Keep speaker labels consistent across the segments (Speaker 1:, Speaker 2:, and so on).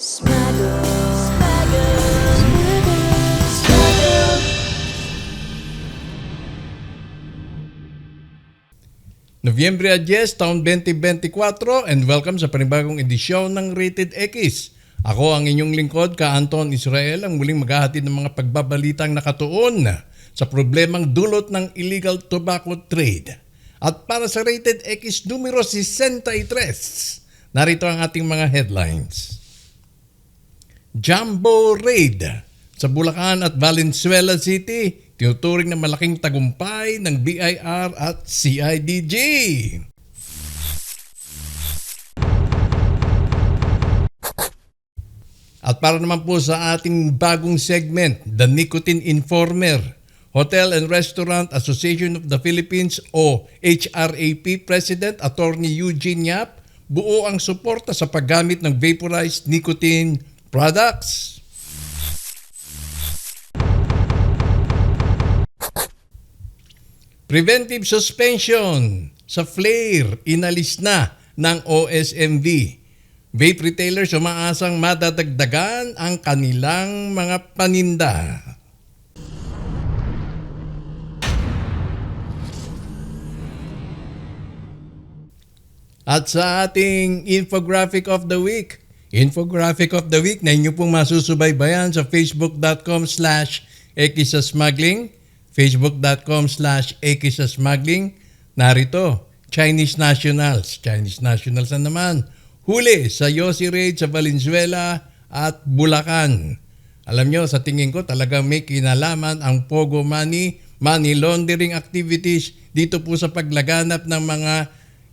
Speaker 1: Smuggle, smuggle, smuggle.
Speaker 2: Nobyembre 10, taon 2024 and welcome sa panibagong edisyon ng Rated X. Ako ang inyong lingkod, ka Anton Israel, ang muling maghahatid ng mga pagbabalitang nakatuon sa problemang dulot ng illegal tobacco trade. At para sa Rated X numero 63, narito ang ating mga headlines. Jumbo Raid sa Bulacan at Valenzuela City, tinuturing na malaking tagumpay ng BIR at CIDG. At para naman po sa ating bagong segment, The Nicotine Informer, Hotel and Restaurant Association of the Philippines o HRAP President Attorney Eugene Yap, buo ang suporta sa paggamit ng vaporized nicotine products. Preventive suspension sa flare inalis na ng OSMV. Vape retailers umaasang madadagdagan ang kanilang mga paninda. At sa ating infographic of the week, infographic of the week na inyo pong masusubaybayan sa facebook.com slash smuggling, facebook.com slash smuggling. Narito, Chinese nationals. Chinese nationals na naman. Huli sa Yossi Raid sa Valenzuela at Bulacan. Alam nyo, sa tingin ko talagang may kinalaman ang Pogo Money, money laundering activities dito po sa paglaganap ng mga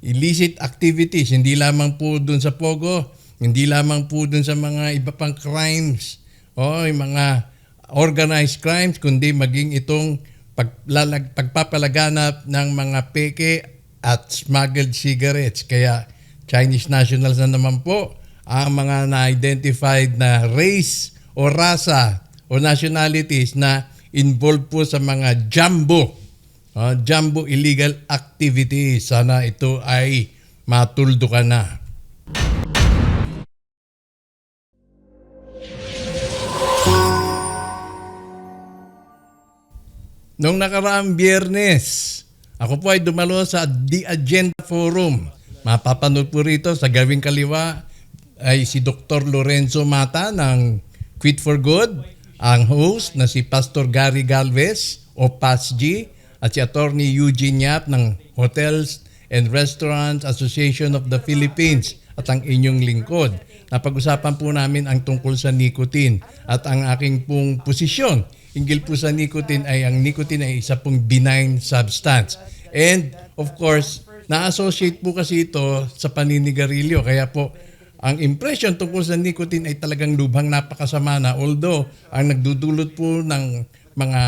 Speaker 2: illicit activities. Hindi lamang po dun sa Pogo, hindi lamang po dun sa mga iba pang crimes, o yung mga organized crimes, kundi maging itong paglalag, pagpapalaganap ng mga peke at smuggled cigarettes. Kaya Chinese nationals na naman po ang mga na-identified na race o rasa o nationalities na involved po sa mga jumbo uh, jumbo illegal activities. Sana ito ay matuldo ka na. Noong nakaraang biyernes, ako po ay dumalo sa The Agenda Forum. Mapapanood po rito sa gawing kaliwa ay si Dr. Lorenzo Mata ng Quit for Good, ang host na si Pastor Gary Galvez o PASG at si Attorney Eugene Yap ng Hotels and Restaurants Association of the Philippines at ang inyong lingkod. Napag-usapan po namin ang tungkol sa nicotine at ang aking pong posisyon hinggil po sa nicotine ay ang nicotine ay isa pong benign substance. And of course, na-associate po kasi ito sa paninigarilyo. Kaya po, ang impression tungkol sa nicotine ay talagang lubhang napakasama na. Although, ang nagdudulot po ng mga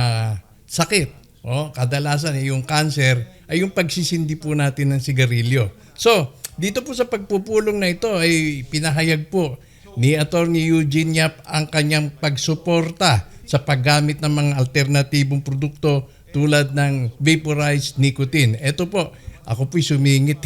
Speaker 2: sakit, oh, kadalasan ay yung cancer, ay yung pagsisindi po natin ng sigarilyo. So, dito po sa pagpupulong na ito ay pinahayag po ni Attorney Eugene Yap ang kanyang pagsuporta sa paggamit ng mga alternatibong produkto tulad ng vaporized nicotine. Ito po, ako po'y sumingit.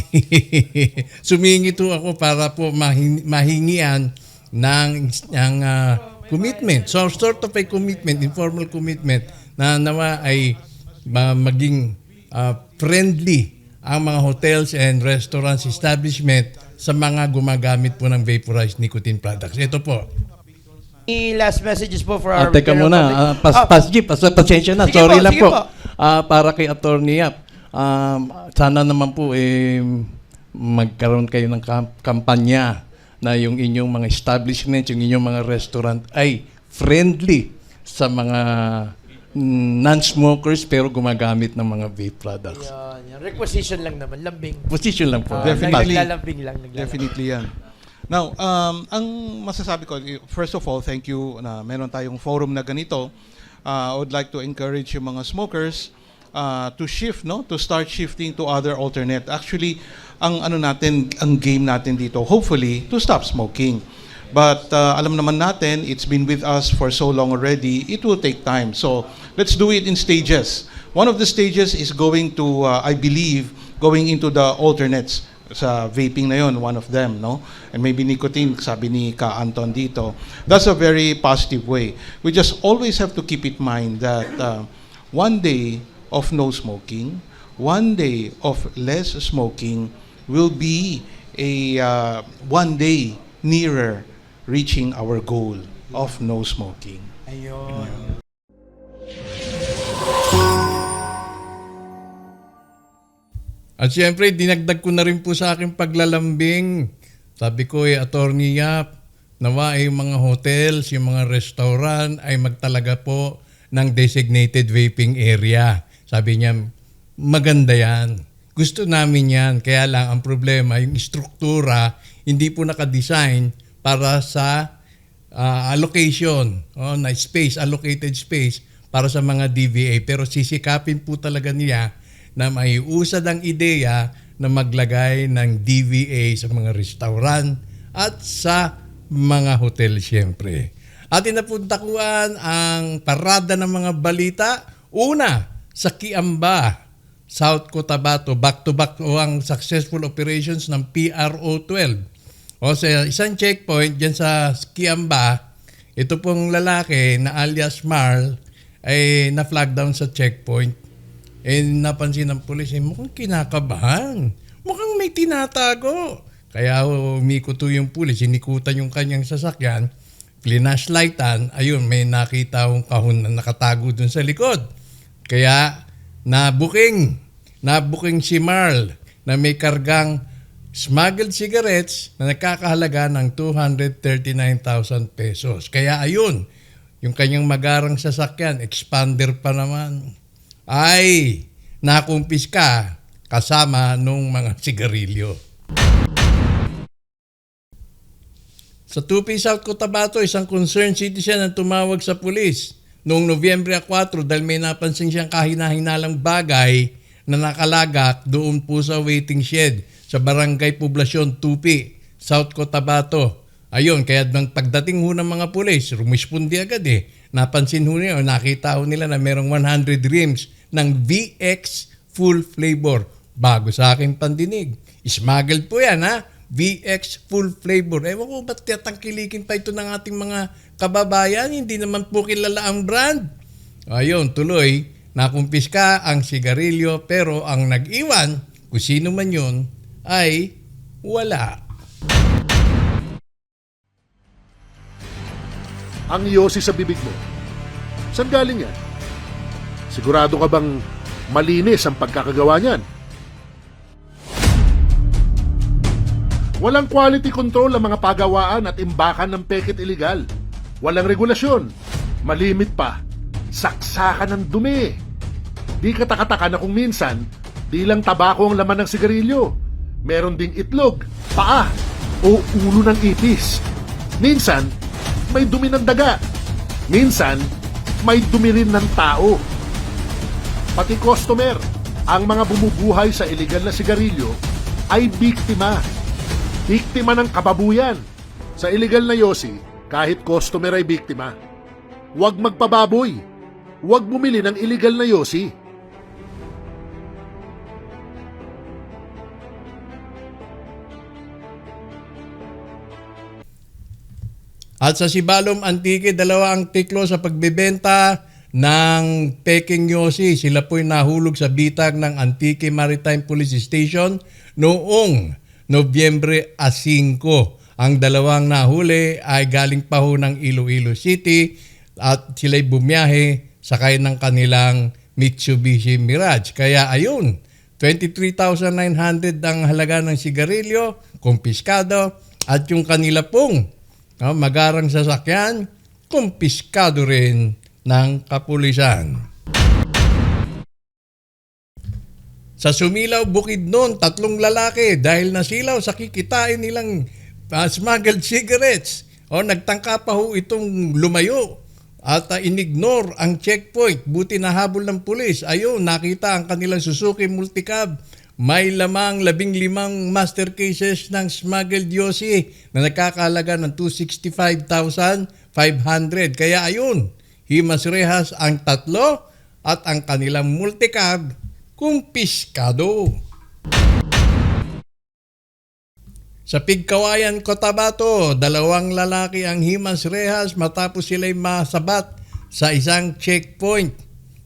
Speaker 2: sumingit po ako para po mahin- mahingian ng, ng ah, commitment. So sort of a commitment, informal commitment na nawa ay ma- maging ah, friendly ang mga hotels and restaurants establishment sa mga gumagamit po ng vaporized nicotine products. Ito po.
Speaker 3: Any last messages po for our
Speaker 2: Ah, teka muna, ah, pas,
Speaker 3: Ah,
Speaker 2: pas, Jeep, pas, pasensya na,
Speaker 3: Sige
Speaker 2: sorry
Speaker 3: po,
Speaker 2: lang
Speaker 3: sige
Speaker 2: po.
Speaker 3: po.
Speaker 2: Ah, para kay Attorney Yap, um, sana naman po eh, magkaroon kayo ng kam- kampanya na yung inyong mga establishments, yung inyong mga restaurant ay friendly sa mga mm, non-smokers pero gumagamit ng mga vape products.
Speaker 3: Yan, yan. Requisition lang naman, lambing.
Speaker 2: Position lang po.
Speaker 3: Ah,
Speaker 4: Definitely.
Speaker 3: Naglalambing lang. Naglalambing.
Speaker 4: Definitely yan. Now, um, ang masasabi ko, first of all, thank you na meron tayong forum na ganito. Uh, I would like to encourage yung mga smokers uh, to shift, no? To start shifting to other alternate. Actually, ang ano natin, ang game natin dito, hopefully, to stop smoking. But uh, alam naman natin, it's been with us for so long already, it will take time. So, let's do it in stages. One of the stages is going to, uh, I believe, going into the alternates. Sa vaping na yon one of them no? And maybe nicotine sabi ni Ka Anton dito. That's a very positive way. We just always have to keep in mind that uh, one day of no smoking one day of less smoking will be a uh, one day nearer reaching our goal of no smoking.
Speaker 3: Ayun.
Speaker 2: At siyempre, dinagdag ko na rin po sa aking paglalambing. Sabi ko, eh, Attorney Yap, nawa ay mga hotels, yung mga restaurant ay magtalaga po ng designated vaping area. Sabi niya, maganda yan. Gusto namin yan. Kaya lang, ang problema, yung struktura, hindi po nakadesign para sa ah, allocation, oh, na space, allocated space para sa mga DVA. Pero sisikapin po talaga niya na may usad ang ideya na maglagay ng DVA sa mga restaurant at sa mga hotel siyempre. Atin napuntakuan ang parada ng mga balita. Una, sa Kiamba, South Cotabato, back-to-back o ang successful operations ng PRO 12. O sa isang checkpoint dyan sa Kiamba, ito pong lalaki na alias Marl ay na-flag down sa checkpoint. Eh napansin ng pulis, eh, mukhang kinakabahan. Mukhang may tinatago. Kaya umikuto yung pulis, inikutan yung kanyang sasakyan, flinashlightan, ayun, may nakita akong kahon na nakatago dun sa likod. Kaya nabuking, nabuking si Marl na may kargang smuggled cigarettes na nagkakahalaga ng 239,000 pesos. Kaya ayun, yung kanyang magarang sasakyan, expander pa naman, ay nakumpis ka kasama nung mga sigarilyo. Sa Tupi, South Cotabato, isang concerned citizen ang tumawag sa pulis noong Nobyembre 4 dahil may napansin siyang kahina-hinalang bagay na nakalagak doon po sa waiting shed sa Barangay Poblasyon Tupi, South Cotabato. Ayun, kaya nang pagdating ho ng mga pulis, rumispondi agad eh. Napansin ho nila, nakita ho nila na merong 100 rims ng VX full flavor. Bago sa aking pandinig. Smuggled po yan ha. VX full flavor. Ewan ko ba't tiyatangkilikin pa ito ng ating mga kababayan? Hindi naman po kilala ang brand. Ayun, tuloy, nakumpiska ang sigarilyo pero ang nag-iwan, kung sino man yun, ay wala.
Speaker 5: Ang yosi sa bibig mo. Saan galing yan? Sigurado ka bang malinis ang pagkakagawa niyan? Walang quality control ang mga pagawaan at imbakan ng pekit iligal. Walang regulasyon. Malimit pa. Saksakan ng dumi. Di katakataka na kung minsan, di lang tabako ang laman ng sigarilyo. Meron ding itlog, paa, o ulo ng ipis. Minsan, may dumi ng daga. Minsan, may dumi rin ng tao. Pati customer, ang mga bumubuhay sa iligal na sigarilyo ay biktima. Biktima ng kababuyan. Sa iligal na yosi, kahit customer ay biktima. Huwag magpababoy. Huwag bumili ng iligal na yosi.
Speaker 2: At sa Sibalom Antique, dalawa ang tiklo sa pagbebenta ng Peking Yossi. Sila po'y nahulog sa bitag ng Antique Maritime Police Station noong Nobyembre 5. Ang dalawang nahuli ay galing pa ho ng Iloilo City at sila'y bumiyahe sakay ng kanilang Mitsubishi Mirage. Kaya ayun, 23,900 ang halaga ng sigarilyo, kumpiskado, at yung kanila pong no, magarang sasakyan, kumpiskado rin ng kapulisan. Sa Sumilaw, Bukidnon, tatlong lalaki dahil nasilaw sa kikitain nilang uh, smuggled cigarettes. O nagtangka pa ho itong lumayo at uh, inignore ang checkpoint. Buti nahabol ng pulis. Ayun, nakita ang kanilang Suzuki Multicab. May lamang labing limang master cases ng smuggled Yossi na nakakalaga ng 265,500. Kaya ayun, himas rehas ang tatlo at ang kanilang multicab kumpiskado. Sa Pigkawayan, Cotabato, dalawang lalaki ang himas rehas matapos sila'y masabat sa isang checkpoint.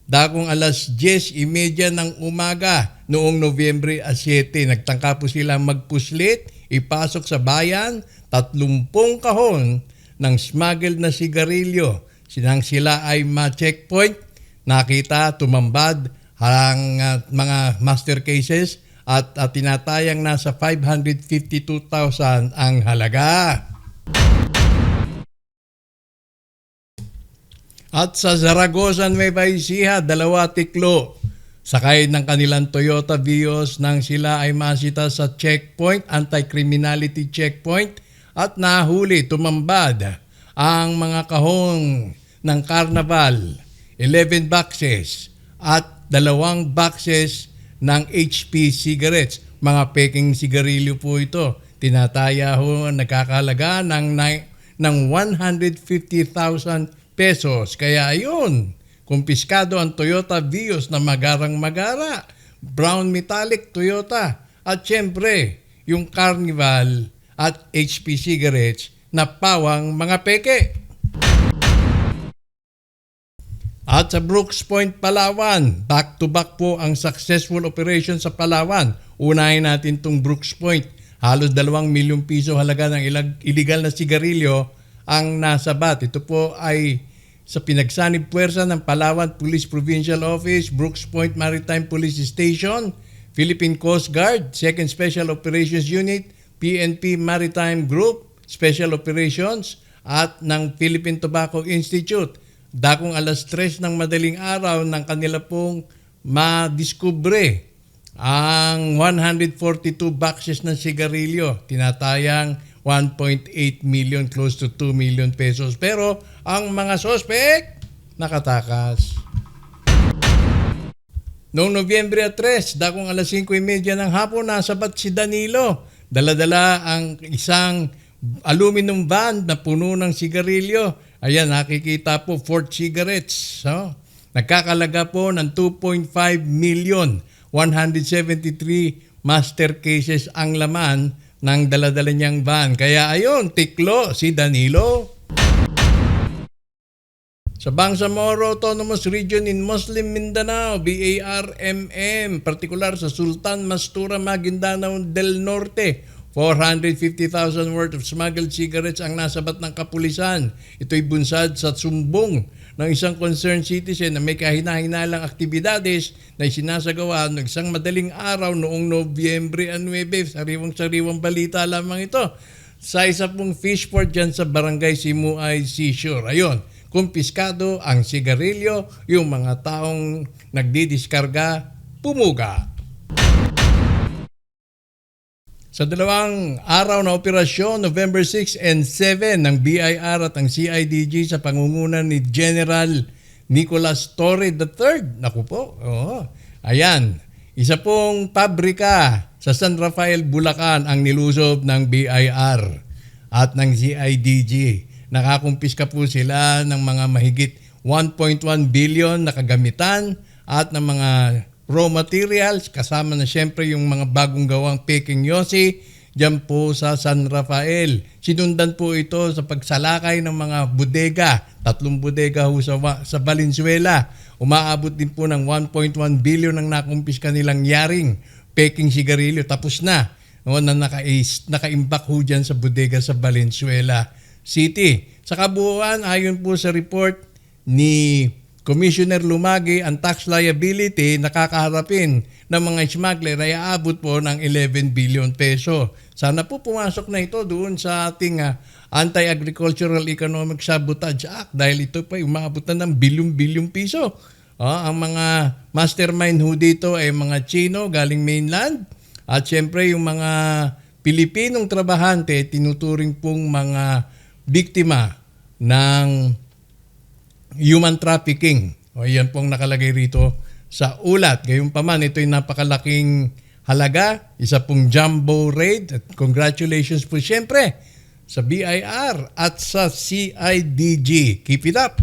Speaker 2: Dakong alas 10.30 ng umaga noong Nobyembre 7. Nagtangka po silang magpuslit, ipasok sa bayan, 30 kahon ng smuggled na sigarilyo. Sinang sila ay ma-checkpoint, nakita, tumambad ang ah, mga master cases at at tinatayang nasa 552,000 ang halaga. At sa Zaragoza, Nueva Ecija, dalawa tiklo. Sakay ng kanilang Toyota Vios nang sila ay masita sa checkpoint, anti-criminality checkpoint at nahuli, tumambad ang mga kahong ng Carnival, 11 boxes at dalawang boxes ng HP cigarettes. Mga peking sigarilyo po ito. Tinataya ho, nagkakalaga ng, ng 150,000 pesos. Kaya ayun, kumpiskado ang Toyota Vios na magarang magara. Brown metallic Toyota. At syempre, yung Carnival at HP cigarettes na pawang mga peke. At sa Brooks Point, Palawan, back-to-back po ang successful operation sa Palawan. Unahin natin itong Brooks Point. Halos dalawang milyong piso halaga ng illegal na sigarilyo ang nasabat. Ito po ay sa pinagsanib puwersa ng Palawan Police Provincial Office, Brooks Point Maritime Police Station, Philippine Coast Guard, 2nd Special Operations Unit, PNP Maritime Group, Special Operations, at ng Philippine Tobacco Institute. Dakong alas 3 ng madaling araw ng kanila pong madiskubre ang 142 boxes ng sigarilyo. Tinatayang 1.8 million, close to 2 million pesos. Pero ang mga sospek, nakatakas. Noong Nobyembre 3, dakong alas 5.30 ng hapon, nasabat si Danilo. Daladala ang isang aluminum van na puno ng sigarilyo. Ayan, nakikita po, Fort Cigarettes. No? Nagkakalaga po ng 2.5 million, 173 master cases ang laman ng daladala niyang van. Kaya ayun, tiklo si Danilo. Sa Bangsamoro Autonomous Region in Muslim Mindanao, BARMM, partikular sa Sultan Mastura, Maguindanao del Norte, 450,000 worth of smuggled cigarettes ang nasabat ng kapulisan. Ito'y bunsad sa sumbong ng isang concerned citizen na may kahina-hinalang aktibidades na isinasagawa ng isang madaling araw noong Nobyembre 9. Sariwang-sariwang balita lamang ito. Sa isa pong fish port dyan sa barangay Simuay Seashore. Ayun, kumpiskado ang sigarilyo, yung mga taong nagdidiskarga, pumuga. Sa dalawang araw na operasyon, November 6 and 7 ng BIR at ang CIDG sa pangunguna ni General Nicolas Torre III. Naku po, oo. Ayan, isa pong pabrika sa San Rafael, Bulacan ang nilusob ng BIR at ng CIDG. Nakakumpiska po sila ng mga mahigit 1.1 billion na kagamitan at ng mga raw materials, kasama na siyempre yung mga bagong gawang Peking Yossi, dyan po sa San Rafael. Sinundan po ito sa pagsalakay ng mga bodega, tatlong bodega ho sa, sa Valenzuela. Umaabot din po ng 1.1 billion ang nakumpiska nilang yaring Peking sigarilyo. Tapos na. No, na naka, naka-imbak ho dyan sa bodega sa Valenzuela City. Sa kabuuan, ayon po sa report ni Commissioner Lumagi, ang tax liability nakakaharapin ng mga smuggler ay aabot po ng 11 billion peso. Sana po pumasok na ito doon sa ating ah, Anti-Agricultural Economic Sabotage Act dahil ito pa umabot na ng bilyong-bilyong piso. Ah, ang mga mastermind ho dito ay mga Chino galing mainland at syempre yung mga Pilipinong trabahante tinuturing pong mga biktima ng human trafficking. O yan pong nakalagay rito sa ulat. Gayunpaman, ito ay napakalaking halaga. Isa pong jumbo raid. At congratulations po siyempre sa BIR at sa CIDG. Keep it up!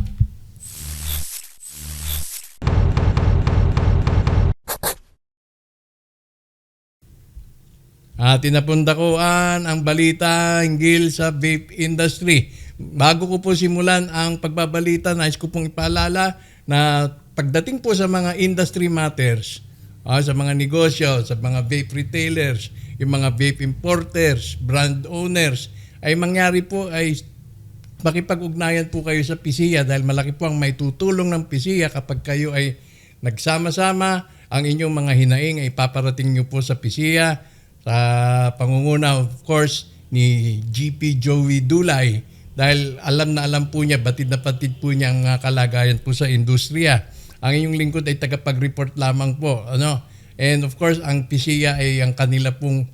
Speaker 2: Ah, tinapundakuan ang balita hinggil sa vape industry. Bago ko po simulan ang pagbabalita, nais ko pong ipaalala na pagdating po sa mga industry matters, ah, sa mga negosyo, sa mga vape retailers, yung mga vape importers, brand owners, ay mangyari po ay makipag-ugnayan po kayo sa PISIA dahil malaki po ang may tutulong ng PISIA kapag kayo ay nagsama-sama. Ang inyong mga hinaing ay paparating nyo po sa PISIA sa pangunguna of course ni GP Joey Dulay dahil alam na alam po niya, batid na batid po niya ang kalagayan po sa industriya. Ang inyong lingkod ay tagapag-report lamang po. Ano? And of course, ang PISIA ay ang kanila pong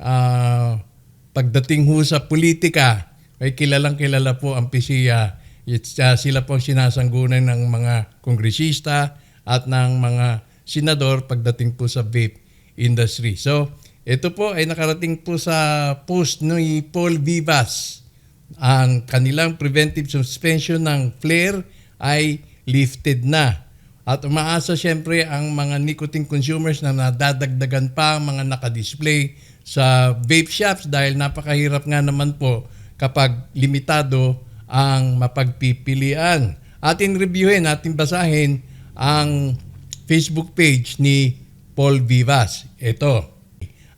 Speaker 2: ah, pagdating ho sa politika, ay kilalang kilala po ang PISIA. It's, uh, sila po ang sinasanggunan ng mga kongresista at ng mga senador pagdating po sa vape industry. So, ito po ay nakarating po sa post ni Paul Vivas. Ang kanilang preventive suspension ng flare ay lifted na. At umaasa siyempre ang mga nicotine consumers na nadadagdagan pa ang mga nakadisplay sa vape shops dahil napakahirap nga naman po kapag limitado ang mapagpipilian. Atin reviewin, atin basahin ang Facebook page ni Paul Vivas. Ito.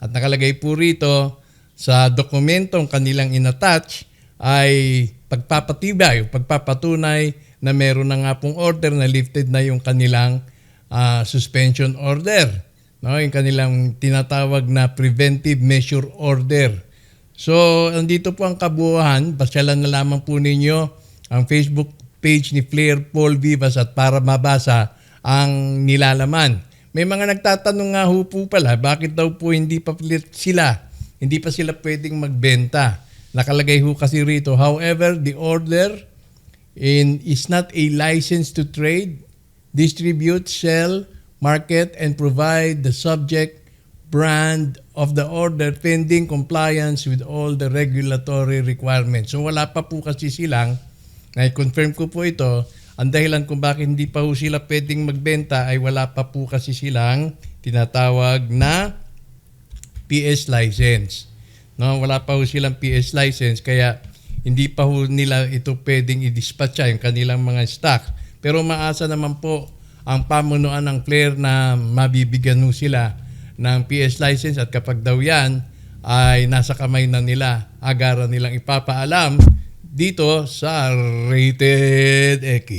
Speaker 2: At nakalagay po rito sa dokumentong kanilang inattach ay pagpapatibay pagpapatunay na meron na nga pong order na lifted na yung kanilang ah, suspension order. No, yung kanilang tinatawag na preventive measure order. So, andito po ang kabuuan. Pasyalan na lamang po ninyo ang Facebook page ni Flair Paul Vivas at para mabasa ang nilalaman. May mga nagtatanong nga ho po pala, bakit daw po hindi pa sila, hindi pa sila pwedeng magbenta. Nakalagay ho kasi rito, however, the order in is not a license to trade, distribute, sell, market, and provide the subject brand of the order pending compliance with all the regulatory requirements. So wala pa po kasi silang, na-confirm ko po ito, ang dahilan kung bakit hindi pa po sila pwedeng magbenta ay wala pa po kasi silang tinatawag na PS license. No, wala pa ho silang PS license kaya hindi pa ho nila ito pwedeng i-dispatcha yung kanilang mga stock. Pero maasa naman po ang pamunuan ng player na mabibigyan ho sila ng PS license at kapag daw yan ay nasa kamay na nila, agaran nilang ipapaalam dito sa Rated X.